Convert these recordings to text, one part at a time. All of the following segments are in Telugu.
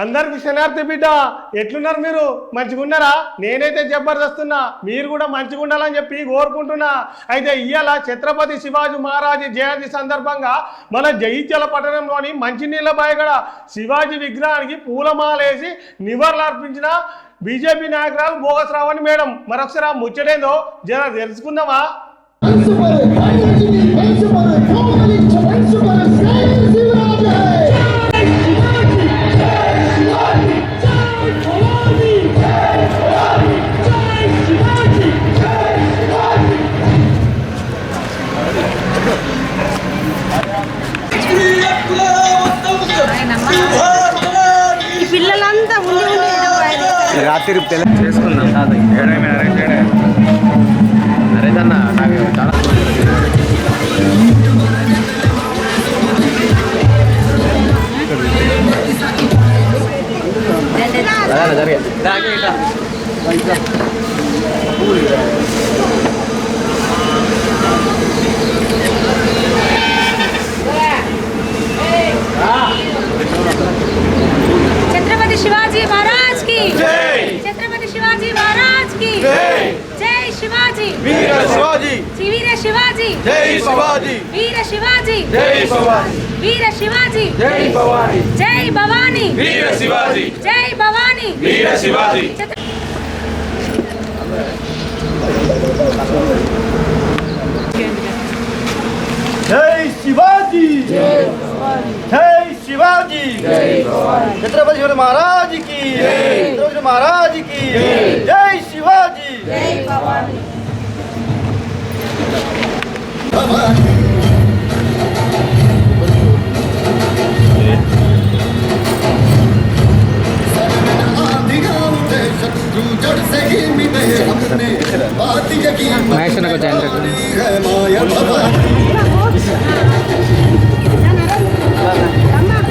అందరికి శనార్థి బిడ్డ ఎట్లున్నారు మీరు? మంచిగా ఉన్నారా? నేనైతే జబర్దస్తున్నా. మీరు కూడా మంచిగా ఉండాలని చెప్పి కోరుకుంటున్నా. అయితే ఇవాళ ఛత్రపతి శివాజీ మహారాజు జయంతి సందర్భంగా మన జయిత్యాల పట్టణంలోని మంచినీళ్ళ బాయగడ శివాజీ విగ్రహానికి పూలమాలేసి నివాళులు అర్పించిన బీజేపీ నాయకురాలు బోగస్ రావణి మేడం. మరొకసారి ముచ్చటేందో జర తెలుసుకుందామా? శివాజీ మహారాజ్కి. ఛత్రపతి శివాజీ మహారాజ్కి. జై. శివాజీ. వీర శివాజీ. వీర శివాజీ. జై శివాజీ. వీర శివాజీ. జై శివాజీ. వీర శివాజీ. జై భవానీ. జై భవానీ. వీర శివాజీ. జై భవానీ. వీర శివాజీ. జై శివాజీ. ఛత్రపతి శివాజీ మహారాజ్కి ఛత్రపతి మహారాజ్కి జై శివాజీ శివాజీ మహారాజ్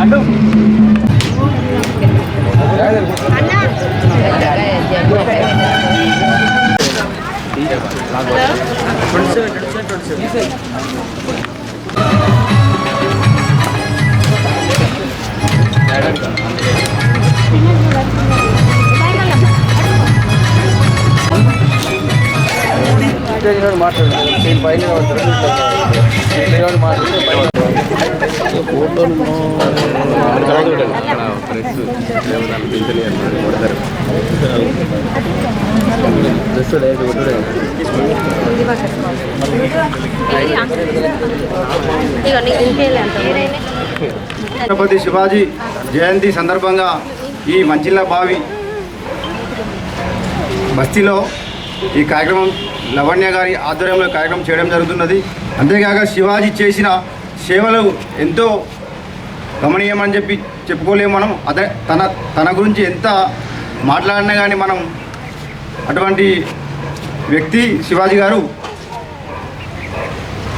అడ్డు మాట్లాడు నేను పైన నీకు ఇంకేలే అంత ఛత్రపతి శివాజీ జయంతి సందర్భంగా ఈ మంచిళ్ళ బావి బస్తీలో ఈ కార్యక్రమం లవణ్య గారి ఆధ్వర్యంలో కార్యక్రమం చేయడం జరుగుతున్నది. అంతేకాక శివాజీ చేసిన సేవలు ఎంతో గమనీయమని చెప్పి చెప్పుకోలేము మనం. అదే తన తన గురించి ఎంత మాట్లాడినా కానీ మనం అటువంటి వ్యక్తి శివాజీ గారు.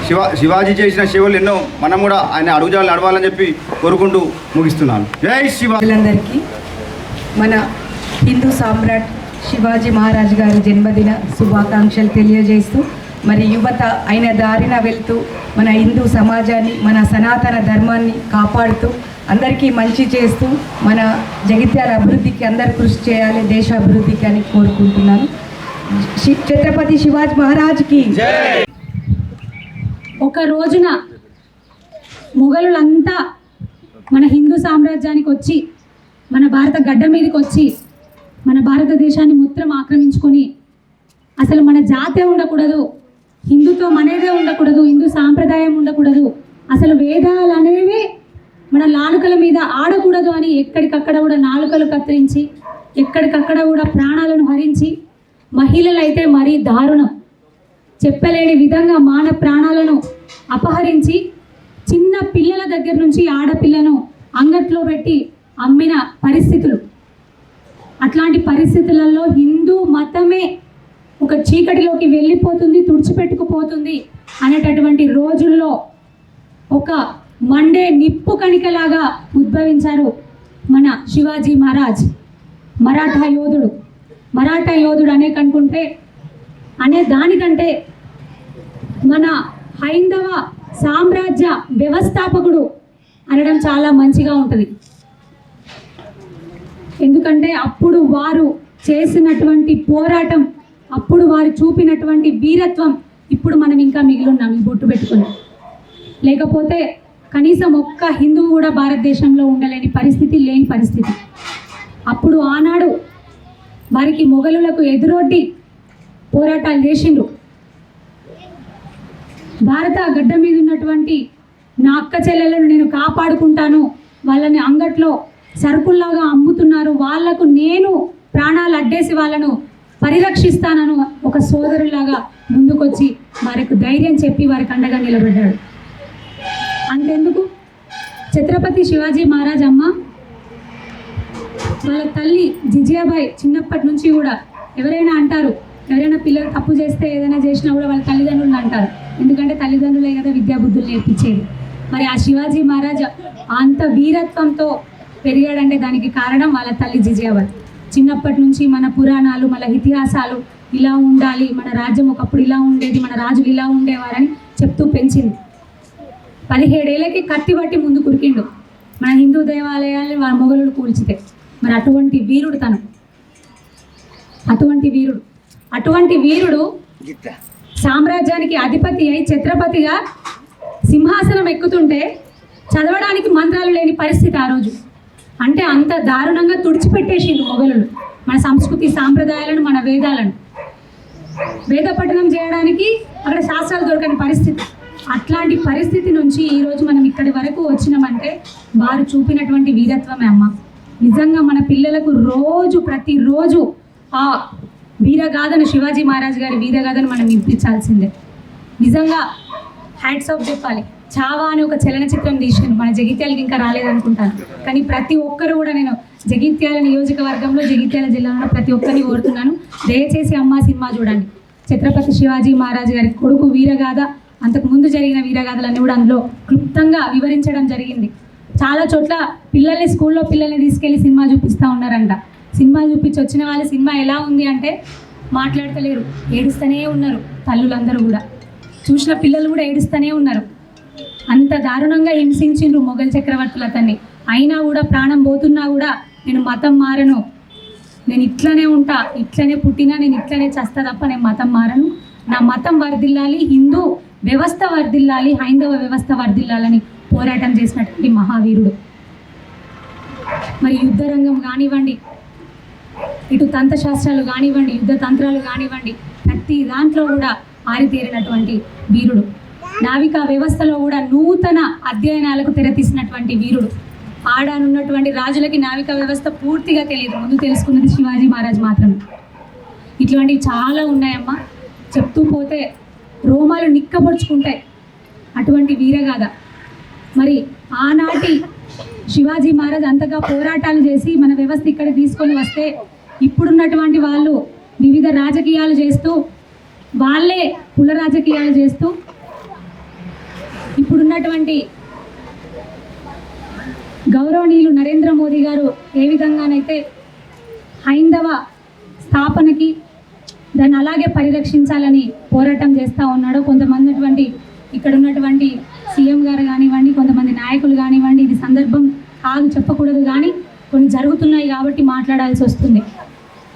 శివా శివాజీ చేసిన సేవలు ఎన్నో మనం కూడా ఆయన అడుగుజాలు నడవాలని చెప్పి కోరుకుంటూ ముగిస్తున్నాను. జై శివా మన హిందూ సామ్రాట్ శివాజీ మహారాజ్ గారి జన్మదిన శుభాకాంక్షలు తెలియజేస్తూ మరి యువత అయిన దారిన వెళ్తూ మన హిందూ సమాజాన్ని మన సనాతన ధర్మాన్ని కాపాడుతూ అందరికీ మంచి చేస్తూ మన జగిత్యాల అభివృద్ధికి అందరు కృషి చేయాలి దేశ అభివృద్ధికి అని కోరుకుంటున్నాను. ఛత్రపతి శివాజీ మహారాజ్కి ఒక రోజున మొఘలులంతా మన హిందూ సామ్రాజ్యానికి వచ్చి మన భారత గడ్డ మీదకి వచ్చి మన భారతదేశాన్ని మొత్తం ఆక్రమించుకొని అసలు మన జాతే ఉండకూడదు హిందుత్వం అనేదే ఉండకూడదు హిందూ సాంప్రదాయం ఉండకూడదు. అసలు వేదాలు అనేవి మన నాలుకల మీద ఆడకూడదు అని ఎక్కడికక్కడ కూడా నాలుకలు కత్తిరించి ఎక్కడికక్కడ కూడా ప్రాణాలను హరించి మహిళలైతే మరీ దారుణం. చెప్పలేని విధంగా మాన ప్రాణాలను అపహరించి చిన్న పిల్లల దగ్గర నుంచి ఆడపిల్లను అంగట్లో పెట్టి అమ్మిన పరిస్థితులు. అట్లాంటి పరిస్థితులలో హిందూ మతమే ఒక చీకటిలోకి వెళ్ళిపోతుంది తుడిచిపెట్టుకుపోతుంది అనేటటువంటి రోజుల్లో ఒక మండే నిప్పు కణికలాగా ఉద్భవించారు మన శివాజీ మహారాజ్ మరాఠా యోధుడు. మరాఠా యోధుడు అనే కనుకుంటే అనే దానికంటే మన హైందవ సామ్రాజ్య వ్యవస్థాపకుడు అనడం చాలా మంచిగా ఉంటుంది. ఎందుకంటే అప్పుడు వారు చేసినటువంటి పోరాటం అప్పుడు వారు చూపినటువంటి వీరత్వం ఇప్పుడు మనం ఇంకా మిగిలిన్నాం ఈ బొట్టు పెట్టుకుని లేకపోతే కనీసం ఒక్క హిందువు కూడా భారతదేశంలో ఉండలేని పరిస్థితి లేని పరిస్థితి. అప్పుడు ఆనాడు వారికి మొఘలులకు ఎదురొడ్డి పోరాటాలు చేసిండ్రు. భారత గడ్డ మీద ఉన్నటువంటి నా అక్క చెల్లెలను నేను కాపాడుకుంటాను వాళ్ళని అంగట్లో సరుకుల్లాగా అమ్ముతున్నారు. వాళ్ళకు నేను ప్రాణాలు అడ్డేసి వాళ్ళను పరిరక్షిస్తానను ఒక సోదరులాగా ముందుకొచ్చి వారికి ధైర్యం చెప్పి వారికి అండగా నిలబడ్డాడు. అంతెందుకు? ఛత్రపతి శివాజీ మహారాజ్ అమ్మ వాళ్ళ తల్లి జిజియాబాయి చిన్నప్పటి నుంచి కూడా ఎవరైనా అంటారు ఎవరైనా పిల్లలు తప్పు చేస్తే ఏదైనా చేసినా కూడా వాళ్ళ తల్లిదండ్రులను అంటారు. ఎందుకంటే తల్లిదండ్రులే కదా విద్యాబుద్ధులు నేర్పించేది. మరి ఆ శివాజీ మహారాజ్ అంత వీరత్వంతో పెరిగాడంటే దానికి కారణం వాళ్ళ తల్లి జిజియాబాయి చిన్నప్పటి నుంచి మన పురాణాలు మన ఇతిహాసాలు ఇలా ఉండాలి. మన రాజ్యం ఒకప్పుడు ఇలా ఉండేది మన రాజులు ఇలా ఉండేవారని చెప్తూ పెంచింది. పదిహేడేళ్ళకి కత్తి పట్టి ముందు కురికిండు. మన హిందూ దేవాలయాల్ని వాళ్ళ మొగలుడు కూల్చితే. మరి అటువంటి వీరుడు తను. అటువంటి వీరుడు. అటువంటి వీరుడు సామ్రాజ్యానికి అధిపతి అయి ఛత్రపతిగా సింహాసనం ఎక్కుతుంటే చదవడానికి మంత్రాలు లేని పరిస్థితి ఆ రోజు. అంటే అంత దారుణంగా తుడిచిపెట్టేసిండు మొఘలులు. మన సంస్కృతి సాంప్రదాయాలను మన వేదాలను. వేద పఠనం చేయడానికి అక్కడ శాస్త్రాలు దొరకని పరిస్థితి. అట్లాంటి పరిస్థితి నుంచి ఈరోజు మనం ఇక్కడి వరకు వచ్చినామంటే వారు చూపినటువంటి వీరత్వమే అమ్మ. నిజంగా మన పిల్లలకు రోజు ప్రతిరోజు ఆ వీరగాథను శివాజీ మహారాజ్ గారి వీరగాథను మనం ఇప్పించాల్సిందే నిజంగా హ్యాట్స్ ఆఫ్ చెప్పాలి. చావా అని ఒక చలనచిత్రం తీసిండు మన జగిత్యాలకి ఇంకా రాలేదనుకుంటాను. కానీ ప్రతి ఒక్కరు కూడా నేను జగిత్యాల నియోజకవర్గంలో జగిత్యాల జిల్లాలో ప్రతి ఒక్కరిని కోరుతున్నాను. దయచేసి అమ్మ సినిమా చూడండి. ఛత్రపతి శివాజీ మహారాజ్ గారి కొడుకు వీరగాథ అంతకు ముందు జరిగిన వీరగాథలన్నీ కూడా అందులో క్లుప్తంగా వివరించడం జరిగింది. చాలా చోట్ల పిల్లల్ని స్కూల్లో పిల్లల్ని తీసుకెళ్ళి సినిమా చూపిస్తూ ఉన్నారంట. సినిమా చూపించి వచ్చిన వాళ్ళ సినిమా ఎలా ఉంది అంటే మాట్లాడతలేరు ఏడుస్తూనే ఉన్నారు తల్లులందరూ కూడా. చూసిన పిల్లలు కూడా ఏడుస్తూనే ఉన్నారు. అంత దారుణంగా హింసించిండ్రు మొఘల్ చక్రవర్తులు అతన్ని. అయినా కూడా ప్రాణం పోతున్నా కూడా నేను మతం మారను. నేను ఇట్లనే ఉంటా ఇట్లనే పుట్టినా నేను ఇట్లనే చస్తా తప్ప నేను మతం మారను. నా మతం వర్దిల్లాలి హిందూ వ్యవస్థ వర్దిల్లాలి హైందవ వ్యవస్థ వర్దిల్లాలని పోరాటం చేసినటువంటి మహావీరుడు. మరి యుద్ధ రంగం కానివ్వండి ఇటు తంత్రశాస్త్రాలు కానివ్వండి యుద్ధ తంత్రాలు కానివ్వండి ప్రతి దాంట్లో కూడా ఆరితేరినటువంటి వీరుడు. నావికా వ్యవస్థలో కూడా నూతన అధ్యయనాలకు తెరతీసినటువంటి వీరుడు. ఆడానున్నటువంటి రాజులకి నావికా వ్యవస్థ పూర్తిగా తెలియదు. ముందు తెలుసుకున్నది శివాజీ మహారాజ్ మాత్రమే. ఇట్లాంటివి చాలా ఉన్నాయమ్మా. చెప్తూ పోతే రోమాలు నిక్కపరుచుకుంటాయి అటువంటి వీరగాథ. మరి ఆనాటి శివాజీ మహారాజ్ అంతగా పోరాటాలు చేసి మన వ్యవస్థ ఇక్కడ తీసుకొని వస్తే ఇప్పుడున్నటువంటి వాళ్ళు వివిధ రాజకీయాలు చేస్తూ వాళ్ళే కుల రాజకీయాలు చేస్తూ ఇప్పుడున్నటువంటి గౌరవనీయులు నరేంద్ర మోదీ గారు ఏ విధంగానైతే హైందవ స్థాపనకి దాన్ని అలాగే పరిరక్షించాలని పోరాటం చేస్తూ ఉన్నాడో కొంతమంది అటువంటి ఇక్కడ ఉన్నటువంటి సీఎం గారు కానివ్వండి కొంతమంది నాయకులు కానివ్వండి ఇది సందర్భం కాదు చెప్పకూడదు కానీ కొన్ని జరుగుతున్నాయి కాబట్టి మాట్లాడాల్సి వస్తుంది.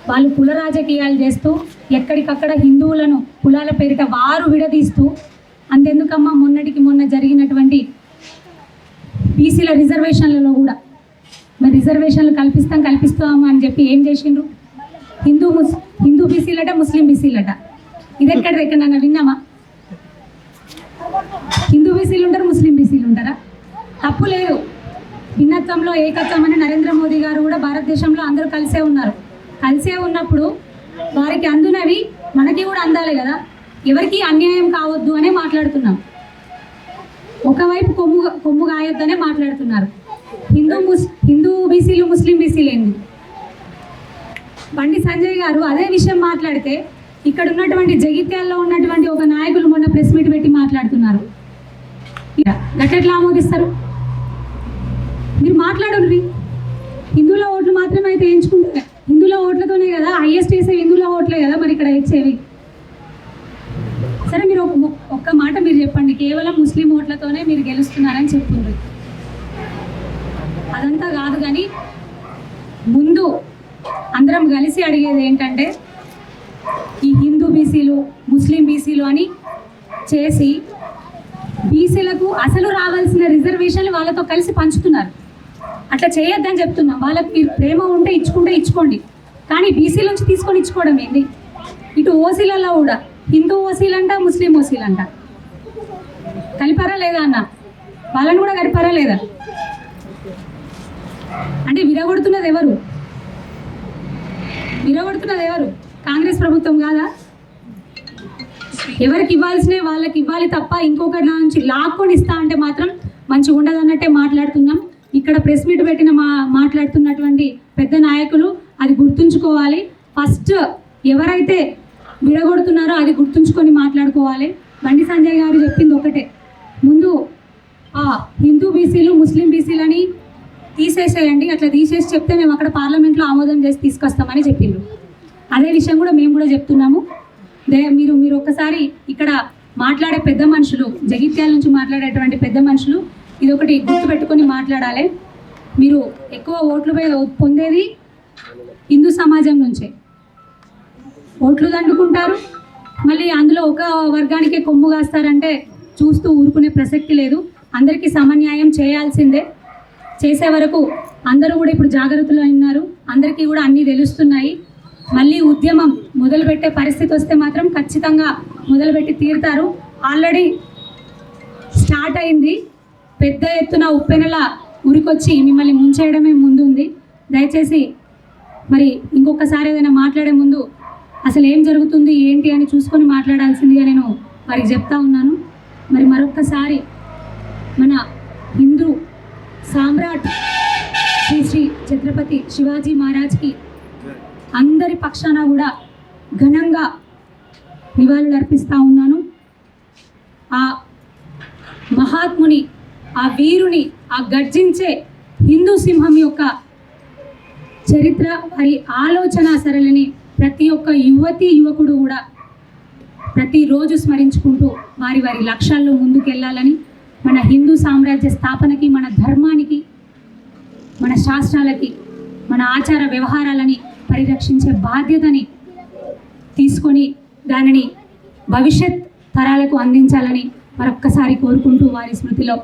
వాళ్ళు కుల రాజకీయాలు చేస్తూ ఎక్కడికక్కడ హిందువులను కులాల పేరిట వారు విడదీస్తూ అంతెందుకమ్మా? మొన్నటికి మొన్న జరిగినటువంటి బీసీల రిజర్వేషన్లలో కూడా. మరి రిజర్వేషన్లు కల్పిస్తాం కల్పిస్తాము అని చెప్పి ఏం చేసిండ్రు? హిందూ ముస్ హిందూ బీసీలట ముస్లిం బీసీలట. ఇది ఎక్కడ ఎక్కడన్నా విన్నామా హిందూ బీసీలు ఉంటారు ముస్లిం బీసీలు ఉంటారా? తప్పు లేదు. భిన్నత్వంలో ఏకత్వం అని నరేంద్ర మోదీ గారు కూడా భారతదేశంలో అందరూ కలిసే ఉన్నారు. కలిసే ఉన్నప్పుడు వారికి అందునవి మనకి కూడా అందాలి కదా. ఎవరికి అన్యాయం కావద్దు అనే మాట్లాడుతున్నాం. ఒకవైపు కొమ్ము కొమ్ము కాయొద్దనే మాట్లాడుతున్నారు. హిందూ ముస్ హిందూ బీసీలు ముస్లిం బీసీలు ఏంది బండి సంజయ్ గారు అదే విషయం మాట్లాడితే ఇక్కడ ఉన్నటువంటి జగిత్యాల్లో ఉన్నటువంటి ఒక నాయకులు మొన్న ప్రెస్ మీట్ పెట్టి మాట్లాడుతున్నారు. గట్టెట్లా ఆమోదిస్తారు? మీరు మాట్లాడండి హిందువుల ఓట్లు మాత్రమే అయితే ఎంచుకుంటారు హిందువుల ఓట్లతోనే కదా హైయెస్ట్ వేసేవి హిందువుల ఓట్లే కదా మరి ఇక్కడ ఇచ్చేవి. ఒక్క మాట మీరు చెప్పండి. కేవలం ముస్లిం ఓట్లతోనే మీరు గెలుస్తున్నారని చెప్తుంది అదంతా కాదు కానీ ముందు అందరం కలిసి అడిగేది ఏంటంటే ఈ హిందూ బీసీలు ముస్లిం బీసీలు అని చేసి బీసీలకు అసలు రావాల్సిన రిజర్వేషన్లు వాళ్ళతో కలిసి పంచుతున్నారు. అట్లా చేయొద్దని చెప్తున్నాం. వాళ్ళకి మీరు ప్రేమ ఉంటే ఇచ్చుకుంటే ఇచ్చుకోండి. కానీ బీసీల నుంచి తీసుకొని ఇచ్చుకోవడం ఏంది? ఇటు ఓసీలలో కూడా హిందూ ఓసీలంట ముస్లిం ఓసీలంట. కలిపారా లేదా అన్న? వాళ్ళని కూడా కలిపారా లేదా? అంటే విరగొడుతున్నది ఎవరు? విరగొడుతున్నది ఎవరు? కాంగ్రెస్ ప్రభుత్వం కాదా? ఎవరికి ఇవ్వాల్సినవి వాళ్ళకి ఇవ్వాలి తప్ప ఇంకొకరి నుంచి లాక్కొని ఇస్తా అంటే మాత్రం మంచిగా ఉండదు అన్నట్టే మాట్లాడుతున్నాం. ఇక్కడ ప్రెస్ మీట్ పెట్టిన మా మాట్లాడుతున్నటువంటి పెద్ద నాయకులు అది గుర్తుంచుకోవాలి. ఫస్ట్ ఎవరైతే విడగొడుతున్నారో అది గుర్తుంచుకొని మాట్లాడుకోవాలి. బండి సంజయ్ గారు చెప్పింది ఒకటే. ముందు ఆ హిందూ బీసీలు ముస్లిం బీసీలని తీసేసేయండి అట్లా తీసేసి చెప్తే మేము అక్కడ పార్లమెంట్లో ఆమోదం చేసి తీసుకొస్తామని చెప్పిండ్రు. అదే విషయం కూడా మేము కూడా చెప్తున్నాము. దే మీరు మీరు ఒక్కసారి ఇక్కడ మాట్లాడే పెద్ద మనుషులు జగిత్యాల నుంచి మాట్లాడేటువంటి పెద్ద మనుషులు ఇది ఒకటి గుర్తుపెట్టుకొని మాట్లాడాలి. మీరు ఎక్కువ ఓట్లు పొందేది హిందూ సమాజం నుంచే. ఓట్లు దండుకుంటారు. మళ్ళీ అందులో ఒక వర్గానికే కొమ్ము కాస్తారంటే చూస్తూ ఊరుకునే ప్రసక్తి లేదు. అందరికీ సమన్యాయం చేయాల్సిందే. చేసే వరకు అందరూ కూడా ఇప్పుడు జాగ్రత్తలు ఉన్నారు అందరికీ కూడా అన్నీ తెలుస్తున్నాయి. మళ్ళీ ఉద్యమం మొదలుపెట్టే పరిస్థితి వస్తే మాత్రం ఖచ్చితంగా మొదలుపెట్టి తీరుతారు. ఆల్రెడీ స్టార్ట్ అయింది. పెద్ద ఎత్తున ఉప్పెనల ఉరికొచ్చి మిమ్మల్ని ముంచేయడమే ముందుంది. దయచేసి మరి ఇంకొకసారి ఏదైనా మాట్లాడే ముందు అసలు ఏం జరుగుతుంది ఏంటి అని చూసుకొని మాట్లాడాల్సిందిగా నేను వారికి చెప్తా ఉన్నాను. మరి మరొక్కసారి మన హిందూ సామ్రాట్ శ్రీ శ్రీ ఛత్రపతి శివాజీ మహారాజ్కి అందరి పక్షాన కూడా ఘనంగా నివాళులు అర్పిస్తూ ఉన్నాను. ఆ మహాత్ముని ఆ వీరుని ఆ గర్జించే హిందూ సింహం యొక్క చరిత్ర వారి ఆలోచన సరళిని ప్రతి ఒక్క యువతి యువకుడు కూడా ప్రతిరోజు స్మరించుకుంటూ వారి వారి లక్ష్యాల్లో ముందుకెళ్ళాలని మన హిందూ సామ్రాజ్య స్థాపనకి మన ధర్మానికి మన శాస్త్రాలకి మన ఆచార వ్యవహారాలని పరిరక్షించే బాధ్యతని తీసుకొని దానిని భవిష్యత్ తరాలకు అందించాలని మరొక్కసారి కోరుకుంటూ వారి స్మృతిలో